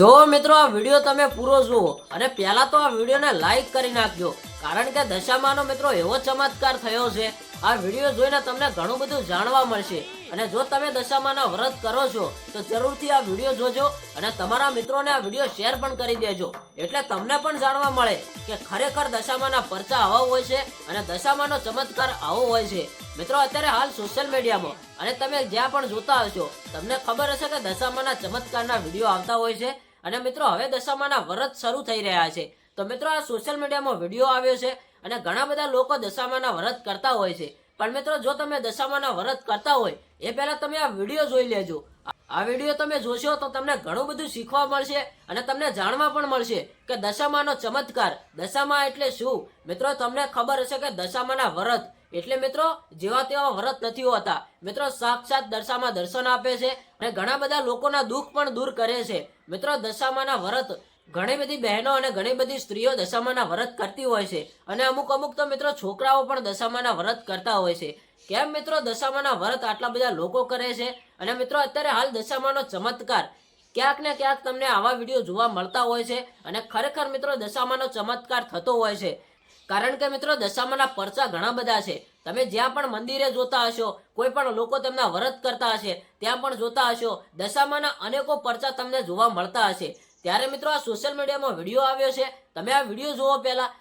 જો મિત્રો, આ વીડિયો તમે પૂરો જુઓ અને પહેલા તો આ વિડીયોને લાઈક કરી નાખજો, કારણ કે દશામાનો મિત્રો એવો ચમત્કાર થયો છે, આ વીડિયો જોઈને તમને ઘણું બધું જાણવા મળશે. અને જો તમે દશામાના વ્રત કરો છો, તો જરૂરથી આ વીડિયો જોજો અને તમારા મિત્રોને આ વીડિયો શેર પણ કરી દેજો. એટલે તમને પણ જાણવા મળે કે ખરેખર દશામાના પરચા આવો હોય છે અને દશામાનો ચમત્કાર આવો હોય છે. મિત્રો, અત્યારે હાલ સોશિયલ મીડિયામાં અને તમે જ્યાં પણ જોતા હશો, તમને ખબર હશે કે દશામાના ચમત્કારના વીડિયો આવતા હોય છે. અને મિત્રો, હવે દશામાના વ્રત શરૂ થઈ રહ્યા છે. તો મિત્રો, આ સોશિયલ મીડિયામાં વીડિયો આવ્યો છે અને ઘણા બધા લોકો દશામાના વ્રત કરતા હોય છે. પણ મિત્રો, જો તમે દશામાના વ્રત કરતા હોય, એ પહેલા તમે આ વીડિયો જોઈ લેજો. આ વીડિયો તમે જોશો તો તમને ઘણું બધું શીખવા મળશે અને તમને જાણવા પણ મળશે કે દશામાનો ચમત્કાર, દશામાં એટલે શું? મિત્રો, તમને ખબર હશે કે દશામાના વ્રત એટલે મિત્રો, જેવા તેવા વ્રત નથી હોતા. મિત્રો, સાક્ષાત દશામાં દર્શન આપે છે અને ઘણા બધા લોકોના દુઃખ પણ દૂર કરે છે. મિત્રો, દશામાના વ્રત ઘણી બધી બહેનો અને ઘણી બધી સ્ત્રીઓ દશામાના વ્રત કરતી હોય છે. અને અમુક અમુક તો મિત્રો છોકરાઓ પણ દશામાના વ્રત કરતા હોય છે. કેમ મિત્રો, દશામાના વ્રત આટલા બધા લોકો કરે છે? અને મિત્રો, અત્યારે હાલ દશામાનો ચમત્કાર. ક્યાંક ને ક્યાંક તમને આવા વીડિયો જોવા મળતા હોય છે અને ખરેખર મિત્રો, દશામાનો ચમત્કાર થતો હોય છે. કારણ કે મિત્રો દશામાના પરચા ઘણા બધા છે. તમે જ્યાં પણ મંદિરે જોતા હશો, કોઈ પણ લોકો તેમના વ્રત કરતા હશે, ત્યાં પણ જોતા હશો, દશામાના અનેકો પરચા તમને જોવા મળતા હશે. ત્યારે મિત્રો આ સોશિયલ મીડિયામાં વીડિયો આવ્યો છે. તમે આ વીડિયો જોવો પહેલા.